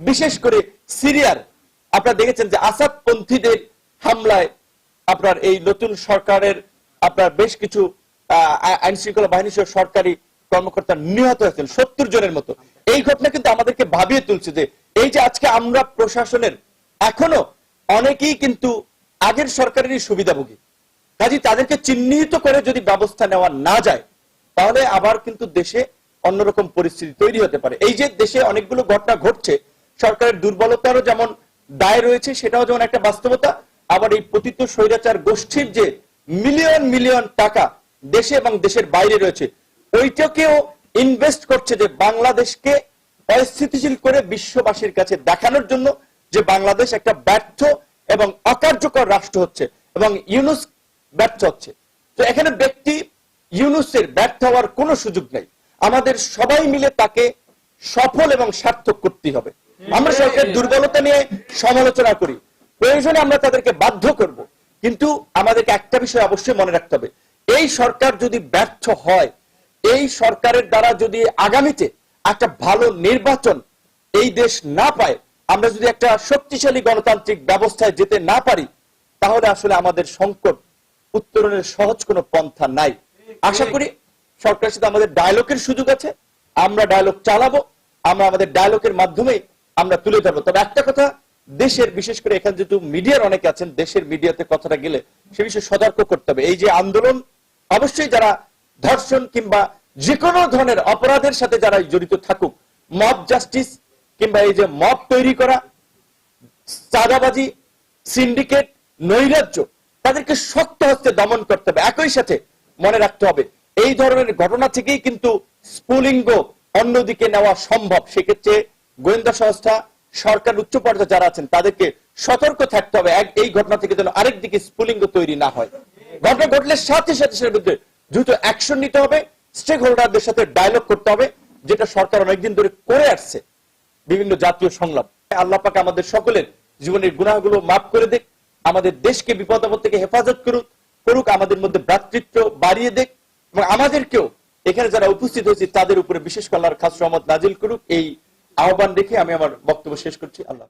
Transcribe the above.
বিশেষ করে সিরিয়ার। আপনারা দেখেছেন যে আসাদ পন্থীদের হামলায় আপনার এই নতুন সরকারের আপনার বেশ কিছু আইন শৃঙ্খলা বাহিনী সহ সরকারি কর্মকর্তা নিহত হয়েছেন, সত্তর জনের মতো। এই ঘটনা কিন্তু আমাদেরকে ভাবিয়ে তুলছে যে এই যে আজকে আমরা প্রশাসনের, এখনও অনেকেই কিন্তু আগের সরকারেরই সুবিধাভোগী। কাজে তাদেরকে চিহ্নিত করে যদি ব্যবস্থা নেওয়া না যায়, তাহলে আবার কিন্তু দেশে অন্যরকম পরিস্থিতি তৈরি হতে পারে। এই যে দেশে অনেকগুলো ঘটনা ঘটছে সরকারের দুর্বলতারও যেমন দায় রয়েছে, সেটাও যেমন একটা বাস্তবতা, আবার এই পতিত স্বৈরাচার গোষ্ঠীর যে মিলিয়ন মিলিয়ন টাকা দেশে এবং দেশের বাইরে রয়েছে, ওইটাকেও ইনভেস্ট করছে যে বাংলাদেশকে অস্থিতিশীল করে বিশ্ববাসীর কাছে দেখানোর জন্য যে বাংলাদেশ একটা ব্যর্থ এবং অকার্যকর রাষ্ট্র হচ্ছে এবং ইউনুস ব্যর্থ হচ্ছে। তো এখানে ব্যক্তি ইউনুসের ব্যর্থ হওয়ার কোনো সুযোগ নেই। আমাদের সবাই মিলে তাকে সফল এবং সার্থক করতে হবে। আমরা সরকারের দুর্বলতা নিয়ে সমালোচনা করি। প্রয়োজনে আমরা তাদেরকে বাধ্য করব। কিন্তু আমাদেরকে একটা বিষয় অবশ্যই মনে রাখতে হবে। এই সরকার যদি ব্যর্থ হয়, এই সরকারের দ্বারা যদি আগামীতে একটা ভালো নির্বাচন এই দেশ না পায়, আমরা যদি একটা শক্তিশালী গণতান্ত্রিক ব্যবস্থায় যেতে না পারি, তাহলে আসলে আমাদের সংকট উত্তরণের সহজ কোনো পন্থা নাই। আশা করি সরকারের সাথে আমাদের ডায়লগের সুযোগ আছে। আমরা ডায়লগ চালাবো। আমরা আমাদের ডায়লগের মাধ্যমে আমরা তুলে ধরবো। তবে একটা কথা, দেশের, বিশেষ করে এখানে যেহেতু মিডিয়ার অনেকে আছেন, দেশের মিডিয়াতে কথাটা গেলে সে বিষয়ে সতর্ক করতে হবে। এই যে আন্দোলন, অবশ্যই যারা ধর্ষণ কিংবা যে কোনো ধরনের অপরাধের সাথে যারা জড়িত থাকুক মব জাস্টিস কিংবা এই যে মব তৈরি করা, চাঁদাবাজি সিন্ডিকেট নৈরাজ্য, তাদেরকে শক্ত হস্তে দমন করতে হবে। একই সাথে মনে রাখতে হবে, এই ধরনের ঘটনা থেকেই কিন্তু স্ফুলিঙ্গ অন্যদিকে নেওয়া সম্ভব। সেক্ষেত্রে গোয়েন্দা সংস্থা, সরকার, উচ্চ পর্যায়ে যারা আছেন, তাদেরকে সতর্ক থাকতে হবে। এক- এই ঘটনা থেকে যেন আরেক দিকে স্ফুলিঙ্গ তৈরি না হয়। ঘটনা ঘটলে সাথে সাথে সেটার বিরুদ্ধে দ্রুত অ্যাকশন নিতে হবে। স্টেক হোল্ডারদের সাথে ডায়লগ করতে হবে, যেটা সরকার অনেকদিন ধরে করে আসছে। বিভিন্ন জাতীয় সংলাপ। আল্লাহ পাক আমাদের সকলের জীবনের গুনাহগুলো মাফ করে দিক। আমাদের দেশকে বিপদ আপদ থেকে হেফাজত করুক করুক, আমাদের মধ্যে ভ্রাতৃত্ব বাড়িয়ে দেখ এবং আমাদেরকেও এখানে যারা উপস্থিত হয়েছে, তাদের উপরে বিশেষ আল্লাহর খাস রহমত নাজিল করুক। এই আহ্বান রেখে আমি আমার বক্তব্য শেষ করছি আল্লাহ।